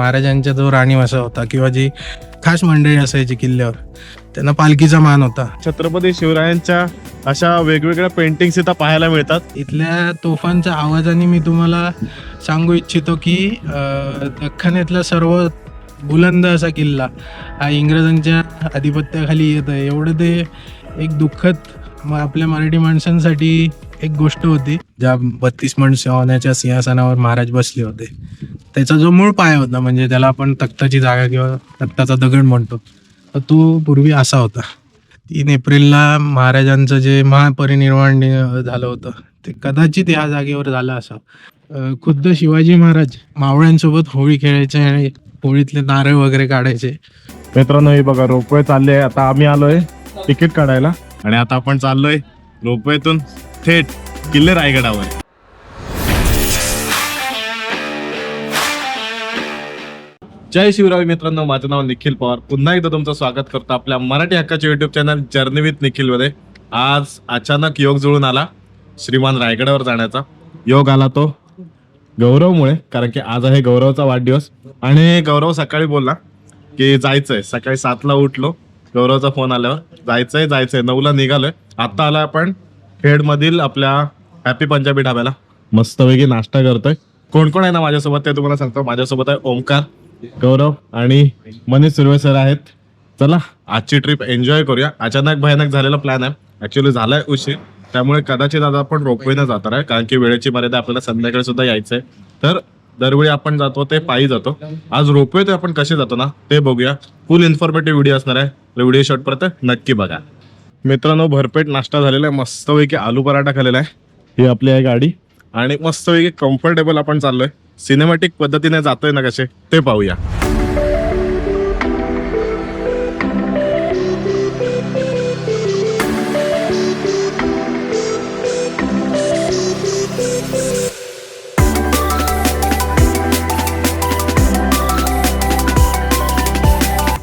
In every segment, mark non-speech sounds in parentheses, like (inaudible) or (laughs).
महाराजांचा जो राणीवासा होता किंवा जी खास मंडळी असायची किल्ल्यावर त्यांना पालखीचा मान होता. छत्रपती शिवरायांच्या अशा वेगवेगळ्या पेंटिंग्स इथं पाहायला मिळतात. इथल्या तोफांच्या आवाजाने मी तुम्हाला सांगू इच्छितो की अं, दख्खनेतला सर्व बुलंद असा किल्ला हा इंग्रजांच्या आधिपत्याखाली येत आहे. एवढं ते एक दुःखद म- आपल्या मराठी माणसांसाठी एक गोष्ट होती. ज्या बत्तीस माणसं होण्याच्या सिंहासनावर महाराज बसले होते. त्याचा जो मूळ पाय होता म्हणजे त्याला आपण तख्ताची जागा किंवा तख्ताचा दगड म्हणतो तर तो पूर्वी असा होता. तीन एप्रिलला महाराजांचं जे महापरिनिर्वाण झालं होतं ते कदाचित ह्या जागेवर झालं असं खुद्द शिवाजी महाराज मावळ्यांसोबत होळी खेळायचे आणि होळीतले नारळ वगैरे काढायचे. मित्रांनो हे बघा रोपवे चालले आता आम्ही आलोय तिकीट काढायला. आणि आता आपण चाललोय रोपवेतून थेट किल्ले रायगडावर. जय शिवराय मित्रांनो माझं नाव निखिल पवार. पुन्हा एकदा तुमचं स्वागत करतो आपल्या मराठी हक्काचे युट्यूब चॅनल जर्नी विथ आज अचानक योग जुळून आला श्रीमान रायगडावर जाण्याचा. योग आला तो गौरवमुळे कारण की आज आहे गौरवचा वाढदिवस. आणि गौरव सकाळी बोलला की जायचंय. सकाळी सातला उठलो गौरवचा फोन आल्यावर. जायचंय जायचंय. नऊला निघालोय. आता आला आपण खेडमधील आपल्या हॅपी पंजाबी ढाब्याला. मस्तपैकी नाश्ता करतोय. कोण कोण आहे ना माझ्यासोबत? ते तुम्हाला सांगतो. माझ्यासोबत आहे ओमकार गौरव आणि मनीष सुर्वे सर आहेत. चला आजची ट्रिप एन्जॉय करूया. अचानक भयानक झालेला प्लॅन आहे. ऍक्च्युली झालाय उशीर. त्यामुळे कदाचित आता आपण रोपवेनं जाणार आहे. कारण की वेळेची मर्यादा आपल्याला संध्याकाळी सुद्धा यायचंय. तर दरवेळी आपण जातो ते पायी जातो. आज रोपवे ते आपण कसे जातो ना ते बघूया. फुल इन्फॉर्मेटिव्ह व्हिडिओ असणार आहे. व्हिडिओ शॉर्ट परत नक्की बघा. मित्रांनो भरपेट नाश्ता झालेला आहे. मस्तपैकी आलू पराठा खालेला आहे. ही आपली आहे गाडी. आणि मस्तपैकी कम्फर्टेबल आपण चाललोय. सिनेमॅटिक पद्धतीने जातोय ना कसे? ते पाहूया.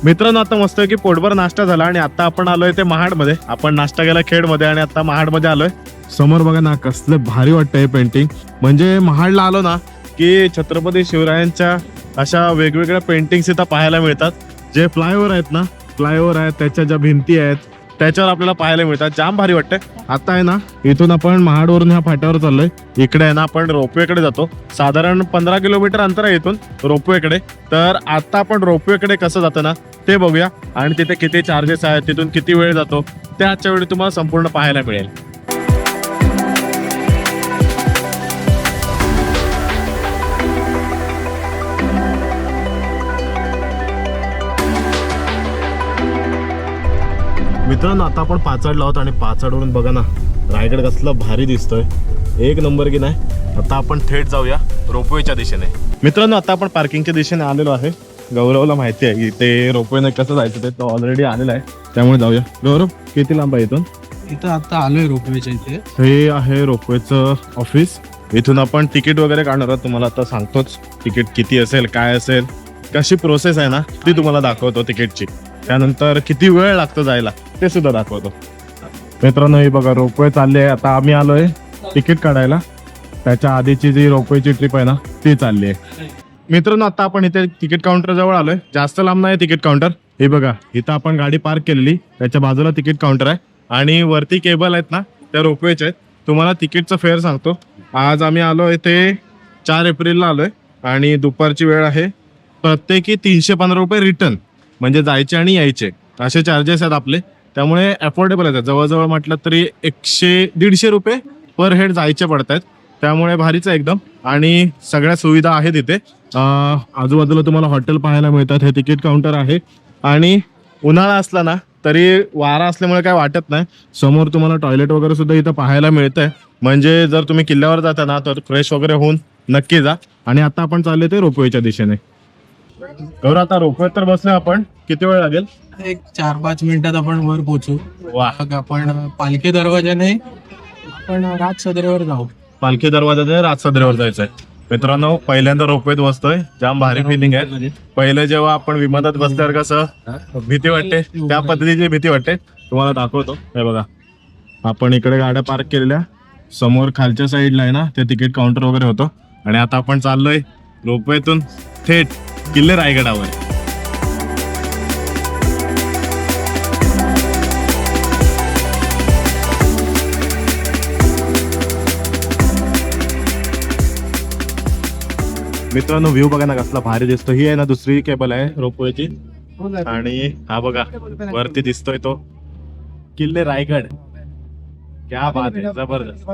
मित्रांनो आता मस्त की पोटभर नाश्ता झाला आणि आता आपण आलोय ते महाडमध्ये. आपण नाश्ता केला खेडमध्ये आणि आता महाडमध्ये आलोय. समोर बघा ना कसलं भारी वाटतं हे पेंटिंग म्हणजे महाडला आलो ना की छत्रपती शिवरायांच्या अशा वेगवेगळ्या पेंटिंग्स इथं पाहायला मिळतात. जे फ्लायओव्हर आहेत ना फ्लायओव्हर आहेत त्याच्या ज्या भिंती आहेत त्याच्यावर आपल्याला पाहायला मिळतात. जाम भारी वाटतंय. आता आहे ना इथून आपण महाडवरून ह्या फाट्यावर चाललोय. इकडे आहे ना आपण रोपवेकडे जातो. साधारण पंधरा किलोमीटर अंतर आहे इथून रोपवेकडे. तर आता आपण रोपवेकडे कसं जातं ना ते बघूया. आणि तिथे किती चार्जेस आहेत तिथून किती वेळ जातो ते आजच्या वेळी तुम्हाला संपूर्ण पाहायला मिळेल. मित्रांनो आता आपण पाचाडला आहोत आणि पाचाडवरून बघा ना रायगड कसला भारी दिसतोय. एक नंबर की नाही? आता आपण थेट जाऊया रोपवेच्या दिशेने. मित्रांनो आता आपण पार्किंगच्या दिशेने आलेलो आहे. गौरवला माहिती आहे की ते रोपवेने कसं जायचं ते तो ऑलरेडी आलेला आहे. त्यामुळे जाऊया. गौरव किती लांब आहे इथून? इथं आता आलोय रोपवेच्या इथे. हे आहे रोपवेचं ऑफिस इथून आपण तिकीट वगैरे काढणार आहोत. तुम्हाला आता सांगतोच तिकीट किती असेल काय असेल कशी प्रोसेस आहे ना ती तुम्हाला दाखवतो तिकीटची. त्यानंतर किती वेळ लागतो जायला? ते सुद्धा दाखवतो. मित्रांनो हे बघा रोपवे चालले आता आम्ही आलोय तिकीट काढायला. त्याच्या आधीची जी रोपवेची ट्रिप आहे ना ती चालली आहे. मित्रांनो आता आपण इथे तिकीट काउंटर जवळ आलोय. जास्त लांब नाही तिकीट काउंटर हे बघा इथं आपण गाडी पार्क केलेली. त्याच्या बाजूला तिकीट काउंटर आहे. आणि वरती केबल आहेत ना त्या रोपवेचे आहेत. तुम्हाला तिकीटचं फेअर सांगतो. आज आम्ही आलो इथे चार एप्रिलला आलोय. आणि दुपारची वेळ आहे. प्रत्येकी तीनशे पंधरा रुपये रिटर्न म्हणजे जायचे आणि यायचे. असे चार्जेस आहेत आपले. त्यामुळे अफोर्डेबल आहेत. जवळजवळ म्हटलं तरी एकशे दीडशे रुपये पर हेड जायचे पडत आहेत त्यामुळे भारीच आहे एकदम. आणि सगळ्या सुविधा आहेत इथे. आजूबाजूला तुम्हाला हॉटेल पाहायला मिळतात. हे तिकीट काउंटर आहे. आणि उन्हाळा असला ना तरी वारा असल्यामुळे काय वाटत नाही. समोर तुम्हाला टॉयलेट वगैरे सुद्धा इथं पाहायला मिळतंय. म्हणजे जर तुम्ही किल्ल्यावर जाता ना तर फ्रेश वगैरे होऊन नक्की जा. आणि आता आपण चालले ते रोपवेच्या दिशेने. गौरव आता रोपवेत तर बसलो आपण. किती वेळ लागेल? एक चार पाच मिनिटात आपण वर पोहोचू. वा मग आपण पालखी दरवाजाने आपण राज सदरेवर जाऊ. पालखी दरवाजाने राजसदरेवर जायचंय. मित्रांनो पहिल्यांदा रोपवेत बसतोय. जाम भारी फिलिंग आहे. पहिले जेव्हा आपण विमानात बसल्यावर कसं भीती वाटते. त्या पद्धतीची भीती वाटते. तुम्हाला दाखवतो. हे बघा. आपण इकडे गाड्या पार्क केलेल्या. समोर खालच्या साईडला आहे ना ते तिकीट काउंटर वगैरे होतं. आणि आता आपण चाललोय रोपवेतून थेट. किल्ले रायगडावर. मित्रांनो व्ह्यू बघा ना कसला भारी दिसतो. ही आहे ना दुसरी केबल आहे रोपवेची. आणि हा बघा वरती दिसतोय तो. किल्ले रायगड. क्या बात आहे जबरदस्त.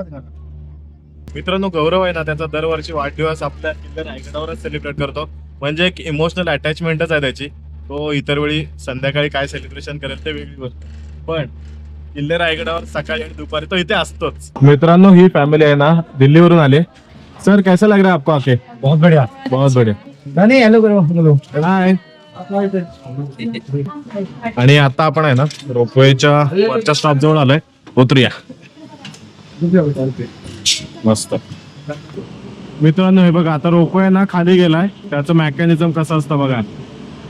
मित्रांनो गौरव आहे ना त्याचा दरवर्षी वाढदिवस आपल्या किल्ले रायगडावरच सेलिब्रेट करतो. म्हणजे एक इमोशनल अटॅचमेंटच आहे त्याची. तो इतर वेळी संध्याकाळी काय सेलिब्रेशन करेल ते वेगळी गोष्ट. पण किल्ले रायगडावर सकाळी आणि दुपारी तो इथे असतोच. मित्रांनो ही फॅमिली आहे ना दिल्लीवरून आले. सर कैसा लग रहा है आपको आके? बहुत बढ़िया. बहुत बढ़िया. नहीं हेलो करो हेलो हाय आणि आता आपण आहे ना रोपवेच्या वरच्या स्टॉप जवळ आलोय. उतरूया. मस्त. मित्रांनो हे बघा आता रोपवे ना खाली गेलाय. त्याचं मेकॅनिझम कसं असतं बघा.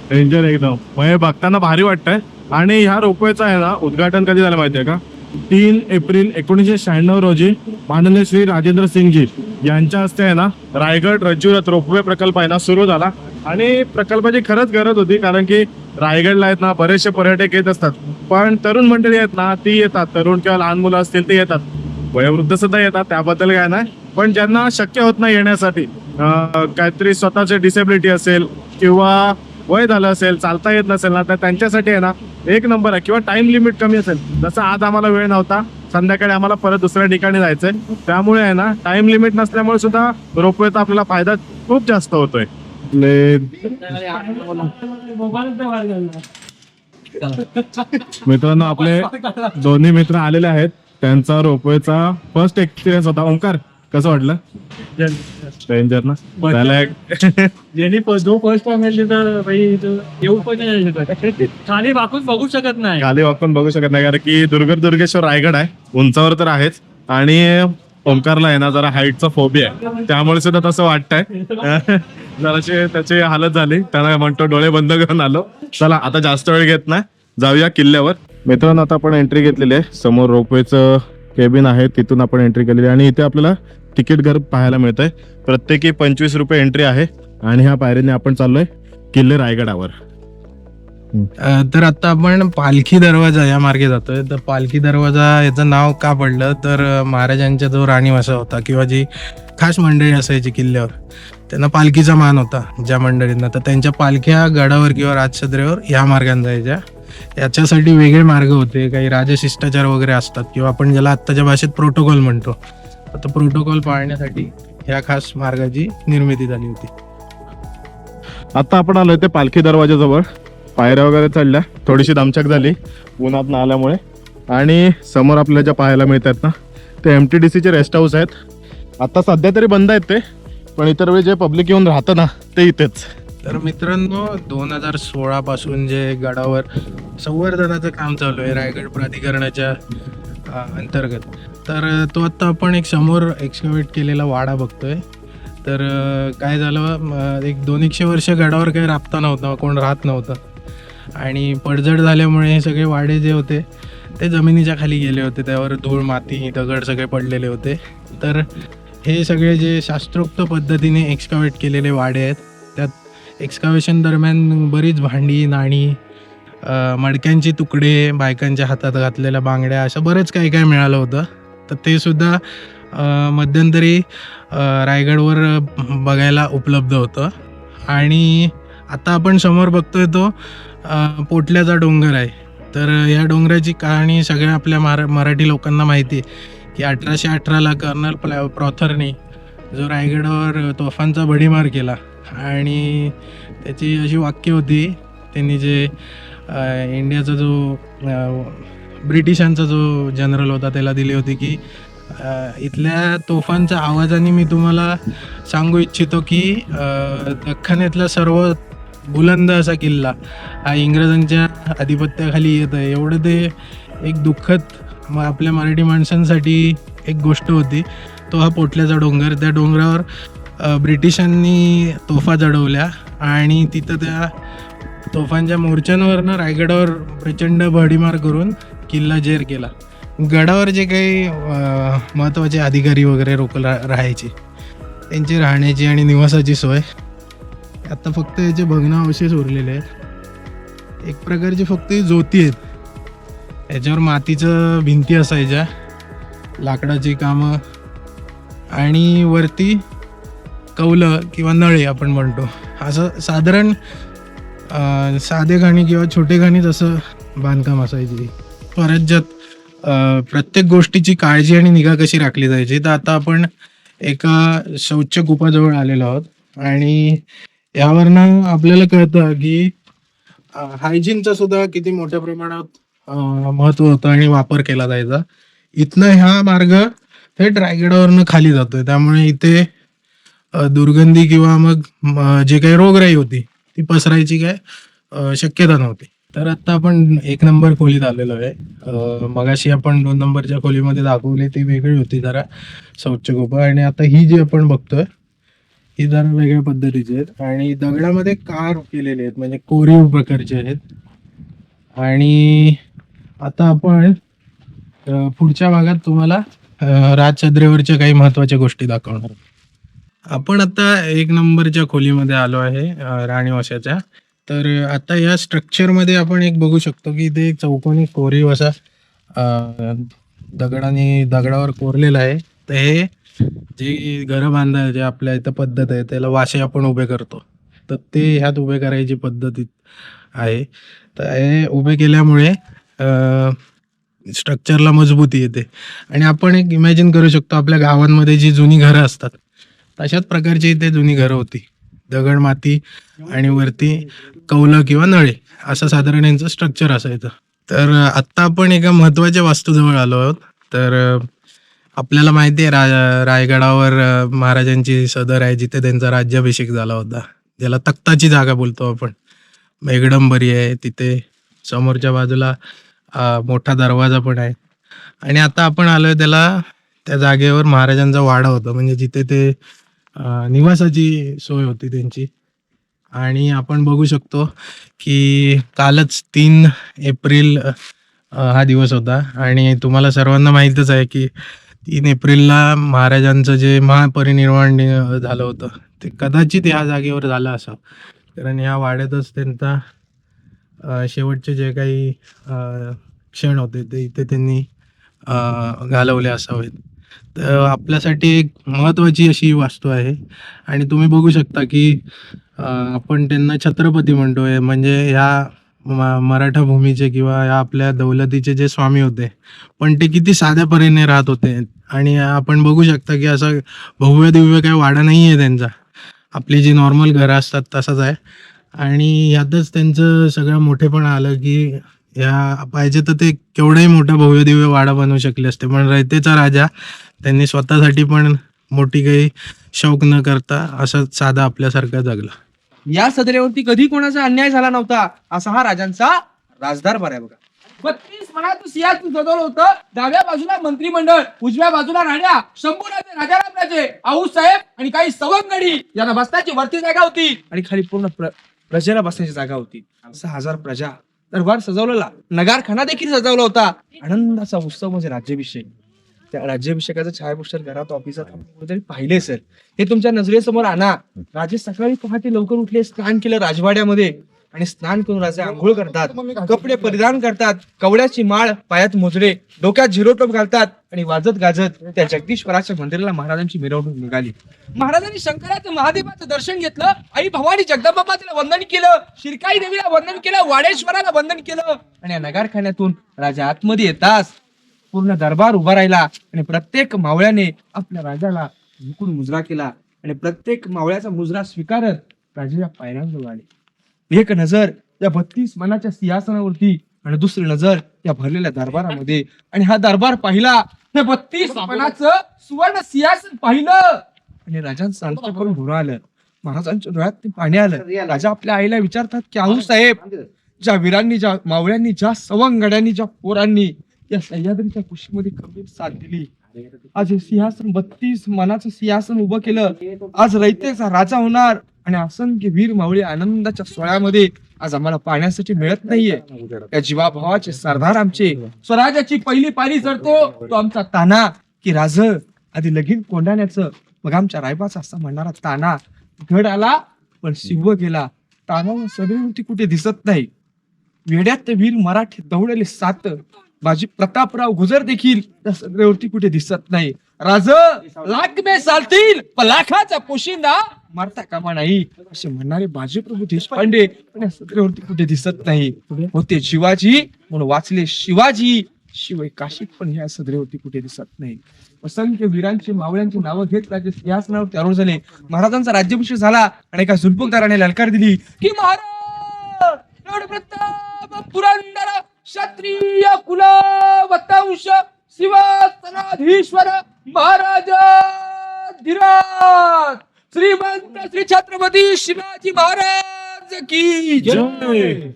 डेंजर एकदम. मग हे बघताना भारी वाटतंय. आणि ह्या रोपवेचं आहे ना उद्घाटन कधी झालं माहितीये का? तीन एप्रिल एकोणीसशे शहाण्णव रोजी माननीय श्री राजेंद्र सिंगजी यांच्या हस्ते आहे ना रायगड रज्जूरथ रोपवे प्रकल्प आहे ना सुरू झाला. आणि प्रकल्पाची खरंच गरज होती कारण की रायगडला आहेत ना बरेचसे पर्यटक येत असतात. पण तरुण मंडळी आहेत ना ती येतात. तरुण किंवा लहान मुलं असतील ते येतात. वयोवृद्ध सुद्धा येतात त्याबद्दल काय नाही. पण ज्यांना शक्य होत नाही येण्यासाठी काहीतरी स्वतःचे डिसेबिलिटी असेल किंवा वय झालं असेल चालता येत नसेल ना तर त्यांच्यासाठी आहे ना एक नंबर आहे. किंवा टाइम लिमिट कमी असेल. जसं आज आम्हाला वेळ नव्हता संध्याकाळी आम्हाला परत दुसऱ्या ठिकाणी जायचंय. त्यामुळे आहे ना टाइम लिमिट नसल्यामुळे सुद्धा रोपवेचा आपल्याला फायदा खूप जास्त होतोय. मित्रांनो आपले दोन्ही मित्र आलेले आहेत. त्यांचा रोपवेचा फर्स्ट एक्सपिरियन्स होता. ओंकार कसं वाटलं? डेंजर ना? त्याला एक (laughs) ज्यांनी प- जो फर्स्ट टाइम येईल भाई इथं येऊ पण नाही शकत. खाली वाकून बघू शकत नाही. खाली वाकून बघू शकत नाही कारण की दुर्गर दुर्गेश्वर रायगड आहे. उंचावर तर आहेच. आणि ओंकारला आहे ना जरा हाईटचा फोबिया आहे. त्यामुळे सुद्धा तसं वाटतंय. (laughs) जराशी त्याची हालत झाली. त्याला म्हणतो डोळे बंद करून आलो. चला आता जास्त वेळ घेत नाही. जाऊया किल्ल्यावर. मित्रांनो आता आपण एंट्री घेतलेली आहे. समोर रोपवेचं केबिन आहे तिथून आपण एंट्री केलेली आहे. आणि इथे आपल्याला तिकीट घर पाहायला मिळतंय. प्रत्येकी पंचवीस रुपये एंट्री आहे. आणि ह्या पायरीने आपण चाललोय किल्ले रायगडावर. तर आता आपण पालखी दरवाजा या मार्गे जातोय. तर पालखी दरवाजा याचं नाव का पडलं? तर महाराजांचा जो राणीवासा होता किंवा जी खास मंडळी असायची किल्ल्यावर त्यांना पालखीचा मान होता ज्या मंडळींना. तर त्यांच्या पालख्या गडावर किंवा राजसदरेवर या मार्गाने जायच्या. याच्यासाठी वेगळे मार्ग होते. काही राजशिष्टाचार वगैरे असतात किंवा आपण ज्याला आत्ताच्या भाषेत प्रोटोकॉल म्हणतो. आता प्रोटोकॉल पाळण्यासाठी ह्या खास मार्गाची निर्मिती झाली होती. आता आपण आलोय ते पालखी दरवाजाजवळ पायऱ्या वगैरे चढल्या. थोडीशी दमछाक झाली. उन्हात आल्यामुळे आणि समोर आपल्याला ज्या पाहायला मिळतात ना ते एम टी डी सीचे रेस्ट हाऊस आहेत. आता सध्या तरी बंद आहेत ते. पण इतर वेळी जे पब्लिक येऊन राहतं ना ते इथेच. तर मित्रांनो दोन हजार सोळा पासून जे गडावर संवर्धनाचं काम चालू आहे रायगड प्राधिकरणाच्या अंतर्गत. तर तो आत्ता आपण एक समोर एक्सकवेट केलेला वाडा बघतोय. तर काय झालं एक दोन एकशे वर्ष गडावर काही राबता नव्हता कोण राहत नव्हतं. आणि पडझड झाल्यामुळे हे सगळे वाडे जे होते ते जमिनीच्या खाली गेले होते. त्यावर धूळ माती दगड सगळे पडलेले होते. तर हे सगळे जे शास्त्रोक्त पद्धतीने एक्सकवेट केलेले वाडे आहेत एक्सकावेशन दरम्यान बरीच भांडी नाणी मडक्यांचे तुकडे बायकांच्या हातात घातलेल्या बांगड्या असं बरंच काही काय मिळालं होतं. तर ते सुद्धा मध्यंतरी रायगडवर बघायला उपलब्ध होतं. आणि आता आपण समोर बघतोय तो पोटल्याचा डोंगर आहे. तर या डोंगराची कहाणी सगळ्या आपल्या मरा मराठी लोकांना माहिती आहे की अठराशे अठराला कर्नल प्लॅ प्रॉथरने जो रायगडावर तोफांचा भडीमार केला आणि त्याची अशी वाक्य होती त्यांनी जे इंडियाचा जो ब्रिटिशांचा जो जनरल होता त्याला दिली होती की इथल्या तोफांच्या आवाजाने मी तुम्हाला सांगू इच्छितो की अ, दख्खनेतला सर्व बुलंद असा किल्ला हा इंग्रजांच्या आधिपत्याखाली येत आहे. एवढं ते एक दुःखद म आपल्या मराठी माणसांसाठी एक गोष्ट होती. तो हा पोटल्याचा डोंगर. त्या डोंगरावर ब्रिटिशांनी तोफा जडवल्या आणि तिथं त्या तोफांच्या मोर्चांवरनं रायगडावर प्रचंड भडीमार करून किल्ला जेर केला. गडावर जे काही महत्त्वाचे अधिकारी वगैरे रोक रा राहायचे त्यांची राहण्याची आणि निवासाची सोय. आता फक्त याचे भग्नावशेष उरलेले आहेत. एक प्रकारची फक्त ज्योती आहेत. याच्यावर मातीचं भिंती असायच्या लाकडाची कामं आणि वरती कौलं किंवा नळे आपण म्हणतो. असं साधारण साधे घाणी किंवा छोटे खाणीच असं बांधकाम असायची. स्वराज्यात प्रत्येक गोष्टीची काळजी आणि निगा कशी राखली जायची तर आता आपण एका शौच कूपाजवळ आलेलो आहोत. आणि यावरनं आपल्याला कळतं की हायजीनचा सुद्धा किती मोठ्या प्रमाणात महत्त्व होतं आणि वापर केला जायचा. इथनं हा मार्ग थेट रायगडावरनं खाली जातोय. त्यामुळे इथे दुर्गंधी किंवा मग जे काही रोगराई होती ती पसरायची काय शक्यता नव्हती. तर आता आपण एक नंबर खोलीत आलेलो आहे. मगाशी आपण दोन नंबरच्या खोलीमध्ये दाखवली ती वेगळी होती जरा शौच आणि आता ही जी आपण बघतोय ही जरा वेगळ्या पद्धतीची आहेत. आणि दगडामध्ये कार केलेले आहेत म्हणजे कोरीव प्रकारचे आहेत. आणि आता आपण पुढच्या भागात तुम्हाला राजचद्रेवरच्या काही महत्त्वाच्या गोष्टी दाखवणार आहोत. आपण आता एक नंबरच्या खोलीमध्ये आलो आहे अ, राणीवाशाच्या तर आता या स्ट्रक्चरमध्ये आपण एक बघू शकतो की इथे एक चौकोनी कोरीव असा अ, दगडाने दगडावर कोरलेला आहे. तर हे जे घरं बांधायचे आपल्या इथं पद्धत आहे त्याला वाशे आपण उभे करतो. तर ते ह्यात उभे करायची पद्धत आहे. तर हे उभे केल्यामुळे स्ट्रक्चरला मजबूती येते. आणि आपण एक इमॅजिन करू शकतो आपल्या गावांमध्ये जी जुनी घरं असतात तशाच प्रकारची इथे जुनी घरं होती. दगड माती आणि वरती कौलं किंवा नळे असं साधारण यांचं स्ट्रक्चर असायचं. तर आत्ता आपण एका महत्त्वाच्या वास्तूजवळ आलो आहोत. तर आपल्याला माहिती आहे रा रायगडावर महाराजांची सदर आहे जिथे त्यांचा राज्याभिषेक झाला होता. ज्याला तख्ताची जागा बोलतो आपण. मेघडंबरी आहे तिथे समोरच्या बाजूला मोठा दरवाजा पण आहे. आणि आता आपण आलोय त्याला त्या जागेवर महाराजांचा वाडा होता. म्हणजे जिथे ते निवासाची सोय होती त्यांची. आणि आपण बघू शकतो की कालच तीन एप्रिल हा दिवस होता. आणि तुम्हाला सर्वांना माहीतच आहे की तीन एप्रिलला महाराजांचं जे महापरिनिर्वाण नि- झालं होतं ते कदाचित ह्या जागेवर झालं असावं. कारण ह्या वाड्यातच त्यांचा शेवटचे जे काही क्षण होते ते इथे त्यांनी घालवले असावेत. आपल्यासाठी एक महत्त्वाची अशी वास्तू आहे. आणि तुम्ही बघू शकता की आपण त्यांना छत्रपती म्हणतोय. म्हणजे ह्या मराठा भूमीचे किंवा ह्या आपल्या दौलतीचे जे स्वामी होते पण ते किती साध्या परीने राहत होते. आणि आपण बघू शकता की असं भव्य दिव्य काय वाडा नाही आहे त्यांचा. आपली जी नॉर्मल घरं असतात तसंच आहे. आणि यातच त्यांचं सगळं मोठेपण आलं की या पाहिजे तर ते केवढाही मोठा भव्य दिव्य वाडा बनवू शकले असते. पण रयतेचा राजा त्यांनी स्वतःसाठी पण मोठी काही शौक न करता असं साधा आपल्यासारखा जगला. या सदरेवरती कधी कोणाचा अन्याय झाला नव्हता असा हा राजांचा राजदार आहे बघा. बत्तीस मनात सिंहासन सजवलं होतं. डाव्या बाजूला मंत्रिमंडळ उजव्या बाजूला राण्या शंभूराजे राजारामराजे आऊ साहेब आणि काही सवंगडी यांना बसण्याची वरती जागा होती आणि खाली पूर्ण प्र- प्रजेला बसण्याची जागा होती. असं हजार प्रजा दरबार सजवलेला. नगारखाना देखील सजवला होता. आनंदाचा उत्सव म्हणजे राज्याभिषेक. त्या राज्याभिषेकाचं छायापुष्टर घरात ऑफिसात कुठेतरी पाहिले सर हे तुमच्या नजरेसमोर आणा. राजे सकाळी पहाटे लवकर उठले स्नान केलं राजवाड्यामध्ये. आणि स्नान करून राजे आंघोळ करतात कपडे परिधान करतात कवड्याची माळ पायात मोजडे डोक्यात झिरोटोप घालतात आणि वाजत गाजत त्या जगदीश्वराच्या मंदिराला महाराजांची मिरवणूक निघाली. महाराजांनी शंकराचं महादेवाचं दर्शन घेतलं आई भवानी जगदंबा तिला वंदन केलं शिरकाई देवीला वंदन केलं वाडेश्वराला वंदन केलं आणि या नगारखान्यातून राजा आतमध्ये येताच पूर्ण दरबार उभा राहिला आणि प्रत्येक मावळ्याने आपल्या राजाला झुकून मुजरा केला आणि प्रत्येक मावळ्याचा मुजरा स्वीकारत राजाच्या पायऱ्यांवर आले. एक नजर या बत्तीस मनाच्या सिंहासनावरती आणि दुसरी नजर या भरलेल्या दरबारामध्ये. आणि हा दरबार पाहिला हे बत्तीस मनाचं सुवर्ण सिंहासन पाहिलं. आणि राजांचं अंतर करून घोर आलं महाराजांच्या डोळ्यात ते पाणी आलं. राजा आपल्या आईला विचारतात की आऊ साहेब ज्या वीरांनी ज्या मावळ्यांनी ज्या सवंगड्यांनी ज्या पोरांनी या सह्याद्रीच्या कुशीमध्ये खंबीर साथ दिली आज हे सिंहासन बत्तीस मनाचं सिंहासन उभं केलं. आज रयतेचा राजा होणार. आणि असंख्य वीर मावळे आनंदाच्या सोहळ्यामध्ये आज आम्हाला पाण्यासाठी मिळत नाहीये. या जीवाभावाचे सरदार आमचे स्वराज्याची पहिली पाणी चढतो तो आमचा ताना. की राज आधी लगीन कोंडाण्याचं मग आमच्या रायबाचा असा म्हणणारा ताना. घड आला पण शिव गेला. तानावर सगळी कुठे दिसत नाही. वेड्यात वीर मराठी दौडले सात. बाजी प्रतापराव गुजर देखील त्या सगळ्यावरती कुठे दिसत नाही. राज लाख मे चालतील पण लाखाचा पोशिंदा मारता कामा नाही? असे म्हणणारे बाजीप्रभू देशपांडे पण या सत्रेवरती कुठे दिसत नाही. होते शिवाजी म्हणून वाचले शिवाजी. शिवाय काशीत पण ह्या सदरेवरती कुठे दिसत नाही. असंख्य वीरांची मावळ्यांची नावं घेत राज्य सिंहासनावर तयार झाले. महाराजांचा राज्याभिषेक झाला आणि एका झुलपुकदाराने ललकार दिली की महाराज पुरंदर क्षत्रिय कुल वंश शिवसनाधीश्वर महाराज धीरा श्रीमंत श्री छत्रपती शिवाजी महाराज की जय.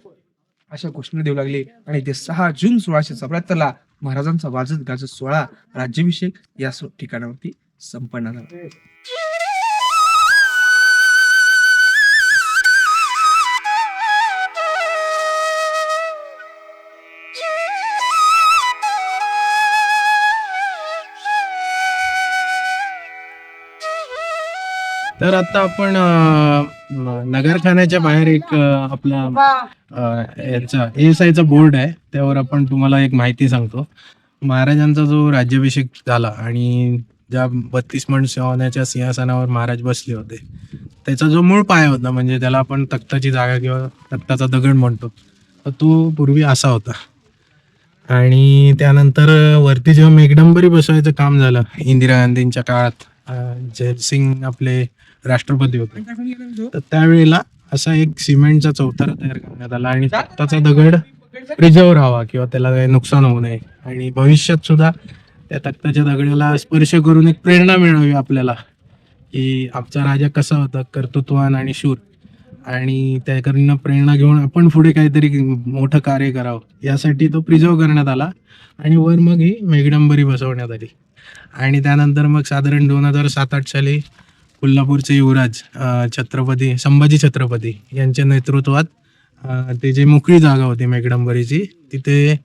अशा घोषणा देऊ लागले. आणि ते सहा जून सोळाशे चौऱ्याहत्तरला महाराजांचा वाजत गाजत सोहळा राज्याभिषेक या ठिकाणावरती संपन्न झाला. तर आता आपण नगरखान्याच्या बाहेर एक आपला याचा एस आयचा बोर्ड आहे. त्यावर आपण तुम्हाला एक माहिती सांगतो. महाराजांचा जो राज्याभिषेक झाला आणि ज्या बत्तीस मण होण्याच्या सिंहासनावर महाराज बसले होते त्याचा जो मूळ पाय होता म्हणजे त्याला आपण तख्ताची जागा किंवा तख्ताचा दगड म्हणतो तर तो पूर्वी असा होता. आणि त्यानंतर वरती जेव्हा मेघडंबरी बसवायचं काम झालं इंदिरा गांधींच्या काळात जयसिंग आपले राष्ट्रपती होते. तर त्यावेळेला असा एक सिमेंटचा चौथरा तयार करण्यात आला आणि तख्ताचा दगड प्रिझर्व राहावा किंवा त्याला काही नुकसान होऊ नये. आणि भविष्यात सुद्धा त्या तख्ताच्या दगडाला स्पर्श करून एक प्रेरणा मिळावी आपल्याला की आमचा राजा कसा होता कर्तृत्वान आणि शूर. आणि त्याकडनं प्रेरणा घेऊन आपण पुढे काहीतरी मोठं कार्य करावं. यासाठी तो प्रिझर्व करण्यात आला आणि वर मग ही मेघडंबरी बसवण्यात आली. आणि त्यानंतर मग साधारण दोन हजार सात आठ साली कोल्हापूरचे युवराज छत्रपती संभाजी छत्रपती यांच्या नेतृत्वात ते जे मोकळी जागा होती मेघडंबरीची तिथे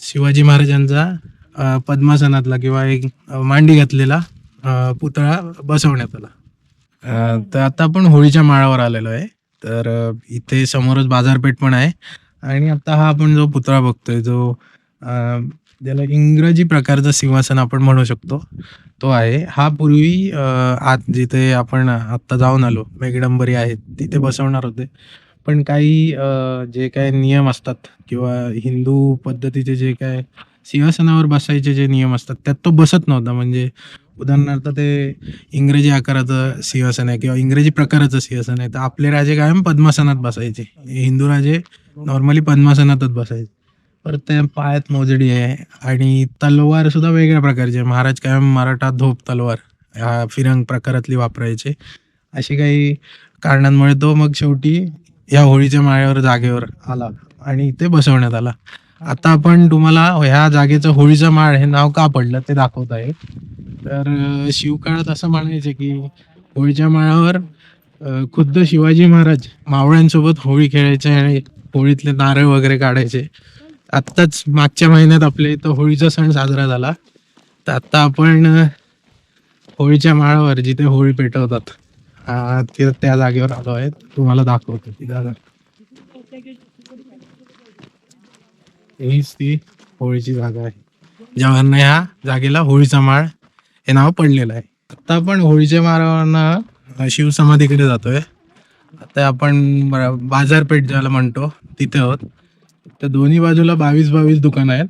शिवाजी महाराजांचा पद्मासनातला किंवा एक मांडी घातलेला पुतळा बसवण्यात आला. तर आता आपण होळीच्या माळावर आलेलो आहे. तर इथे समोरच बाजारपेठ पण आहे. आणि आता हा आपण जो पुतळा बघतोय जो ज्याला इंग्रजी प्रकारचं सिंहासन आपण म्हणू शकतो तो आहे. हा पूर्वी आत जिथे आपण आत्ता जाऊन आलो मेघडंबरी आहेत तिथे बसवणार होते. पण काही जे काय नियम असतात किंवा हिंदू पद्धतीचे जे काय सिंहासनावर बसायचे जे नियम असतात त्यात तो बसत नव्हता. म्हणजे उदाहरणार्थ ते इंग्रजी आकाराचं सिंहासन आहे किंवा इंग्रजी प्रकाराचं सिंहासन आहे तर आपले राजे कायम पद्मासनात बसायचे. हिंदू राजे नॉर्मली पद्मासनातच बसायचे. परत त्या पायात मोजडी आहे आणि तलवार सुद्धा वेगळ्या प्रकारची आहे. महाराज कायम मराठा धोप तलवार ह्या फिरंग प्रकारातली वापरायचे. अशी काही कारणांमुळे तो मग शेवटी या होळीच्या माळ्यावर जागेवर आला आणि ते बसवण्यात आला. आता आपण तुम्हाला ह्या जागेचं होळीचं माळ हे नाव का पडलं ते दाखवत आहे. तर शिवकाळात असं म्हणायचे की होळीच्या माळावर खुद्द शिवाजी महाराज मावळ्यांसोबत होळी खेळायचे आणि होळीतले नारळ वगैरे काढायचे. आत्ताच मागच्या महिन्यात आपल्या इथं होळीचा सण साजरा झाला. तर आता आपण होळीच्या माळावर जिथे होळी पेटवतात ते त्या जागेवर आलो आहे. तुम्हाला दाखवतो ती जागा. हीच ती होळीची जागा आहे. जेव्हा ह्या जागेला होळीचा माळ हे नाव पडलेलं आहे. आत्ता आपण होळीच्या माळावरनं शिवसमाधीकडे जातोय. आता आपण बाजारपेठ ज्याला म्हणतो तिथे आहोत. तर दोन्ही बाजूला बावीस बावीस दुकानं आहेत.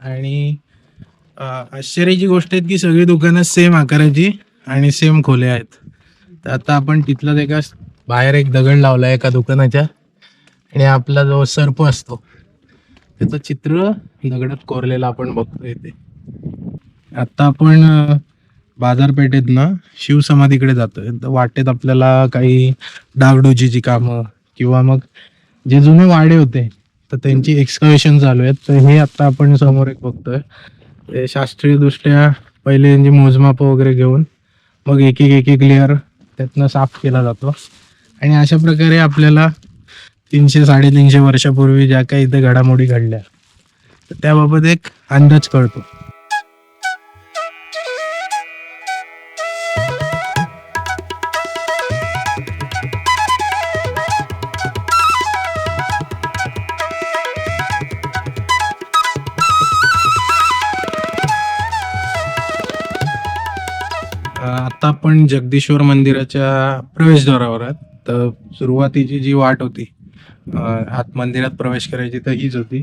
आणि आश्चर्याची गोष्ट आहे की सगळी दुकानं सेम आकाराची आणि सेम खोल्या आहेत. तर आता आपण तिथलाच एका बाहेर एक दगड लावला एका दुकानाच्या. आणि आपला जो सर्प असतो त्याचं चित्र दगडात कोरलेलं आपण बघतो इथे. आता आपण बाजारपेठेतनं बाजारपेठेत ना शिवसमाधीकडे जातोय. तर वाटेत आपल्याला काही डागडोजीची कामं किंवा मग जे जुने वाडे होते तर त्यांची एक्सकवेशन चालू आहेत. तर हे आता आपण समोर एक बघतोय. ते शास्त्रीय दृष्ट्या पहिले त्यांची मोजमाप वगैरे घेऊन मग एक एक एक एक लेअर त्यातनं साफ केला जातो. आणि अशा प्रकारे आपल्याला तीनशे साडेतीनशे वर्षापूर्वी ज्या काही इथे घडामोडी घडल्या तर त्याबाबत एक अंदाज कळतो. आता आपण जगदीश्वर मंदिराच्या प्रवेशद्वारावर आहात. तर सुरुवातीची जी वाट होती आत मंदिरात प्रवेश करायची तर हीच होती.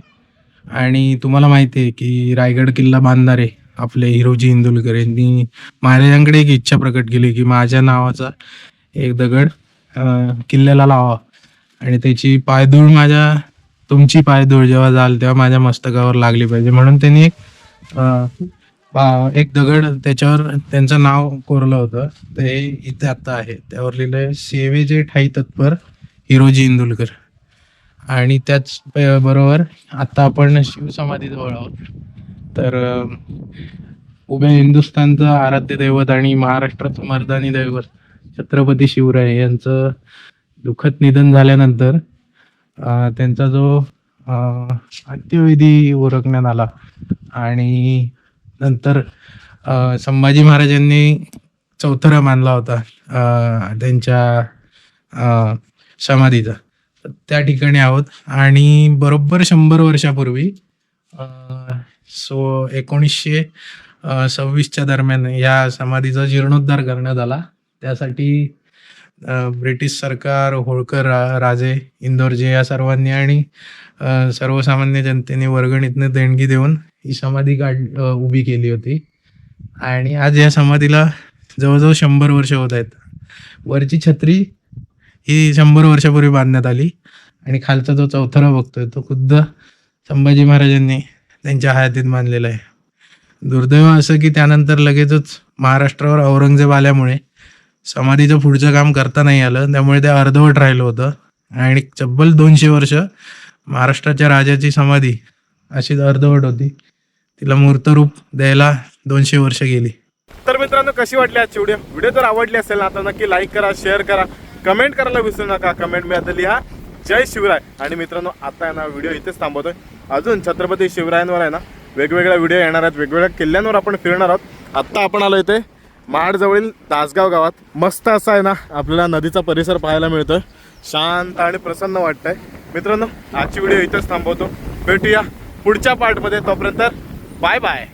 आणि तुम्हाला माहिती आहे की रायगड किल्ला बांधणारे आपले हिरोजी इंदुलकर यांनी महाराजांकडे एक इच्छा प्रकट केली की माझ्या नावाचा एक दगड किल्ल्याला लावा. आणि त्याची पायधूळ माझ्या तुमची पायधूळ जेव्हा जाल तेव्हा माझ्या मस्तकावर लागली पाहिजे. म्हणून त्यांनी एक एक दगड त्याच्यावर त्यांचं नाव कोरलं होतं. ते इथे आता आहे. त्यावर लिहिलंय सेवेचे ठाई तत्पर हिरोजी इंदुलकर. आणि त्याच बरोबर आता आपण शिवसमाधीजवळ आहोत. तर उभ्या हिंदुस्थानचं आराध्य दैवत आणि महाराष्ट्राचं मर्दानी दैवत छत्रपती शिवराय यांचं दुःखद निधन झाल्यानंतर त्यांचा जो अंत्यविधी ओळखण्यात आला. आणि नंतर संभाजी महाराजांनी चौथरा मानला होता त्यांच्या समाधीचा. त्या ठिकाणी आहोत. आणि बरोबर शंभर वर्षापूर्वी सो एकोणीसशे सव्वीसच्या दरम्यान या समाधीचा जीर्णोद्धार करण्यात आला. त्यासाठी ब्रिटिश सरकार होळकर रा- राजे इंदोरजे या सर्वांनी आणि सर्वसामान्य जनतेने वर्गणीतनं देणगी देऊन ही समाधी काढ उभी केली होती. आणि आज या समाधीला जवळजवळ शंभर वर्ष होत आहेत. वरची छत्री ही शंभर वर्षापूर्वी बांधण्यात आली. आणि खालचा जो चौथरा बघतोय तो खुद्द संभाजी महाराजांनी त्यांच्या हयातीत बांधलेला आहे. दुर्दैव असं की त्यानंतर लगेचच महाराष्ट्रावर औरंगजेब आल्यामुळे समाधीचं पुढचं काम करता नाही आलं. त्यामुळे ते अर्धवट राहिलं होतं. आणि तब्बल दोनशे वर्ष महाराष्ट्राच्या राजाची समाधी अशीच अर्धवट होती. तिला मूर्तरूप द्यायला दोनशे वर्ष गेली. तर मित्रांनो कशी वाटली आजची व्हिडिओ व्हिडिओ जर आवडली असेल ना तर नक्की लाईक करा शेअर करा. कमेंट करायला विसरू नका. कमेंट मी आता लिहा. जय शिवराय. आणि मित्रांनो आता आहे ना व्हिडिओ इथेच थांबवतोय. अजून छत्रपती शिवरायांवर आहे ना वेगवेगळ्या व्हिडिओ येणार आहेत. वेगवेगळ्या किल्ल्यांवर आपण फिरणार आहोत. आत्ता आपण आलो इथे महाडजवळील तासगाव गावात. मस्त असा आहे ना आपल्याला नदीचा परिसर पाहायला मिळतोय. शांत आणि प्रसन्न वाटतंय. मित्रांनो आजची व्हिडिओ इथेच थांबवतो. भेटूया पुढच्या पार्टमध्ये तोपर्यंत Bye bye.